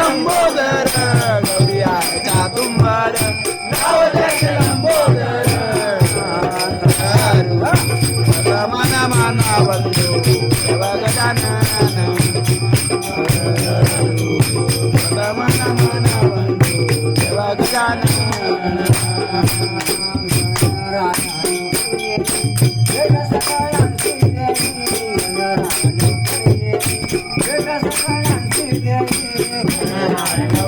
लंबोदर गौरिया चातुंबर नाव द्याचे लंबोदर मना माना बंधू गजानन मना माना बंधू Gajanan I'm gonna go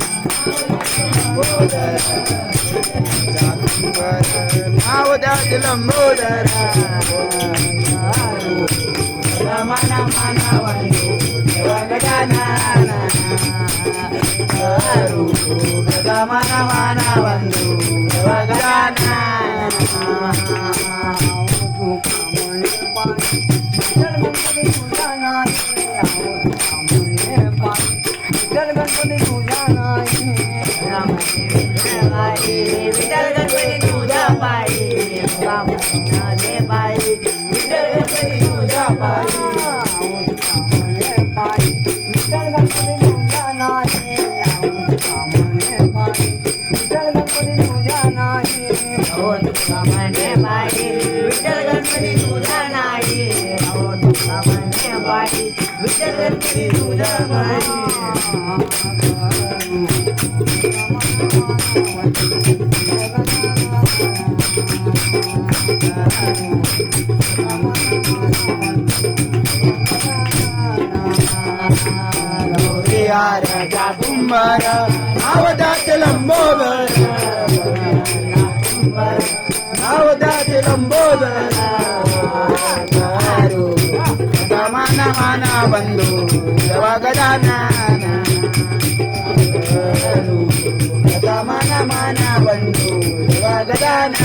Ramana మనవలు రమణ మనవలు జగదాన विठ्ठल गणपती तुझ्या पायी बाबाने पायी विठ्ठल गणपती तुझ्या पायी हो तुझा म्हणे पायी विठ्ठल गणपती तुझ्या नाही हो तुझा म्हणे पायी विठ्ठल गणपती तुझ्या पायी yara ga bumbara awada tilambodara awada tilambodara ಗಮನ ಮನ ಬಂದು ಯಾವಾಗದಾನ ಗಮನ ಮನ ಬಂದು ಯಾವಾಗದಾನ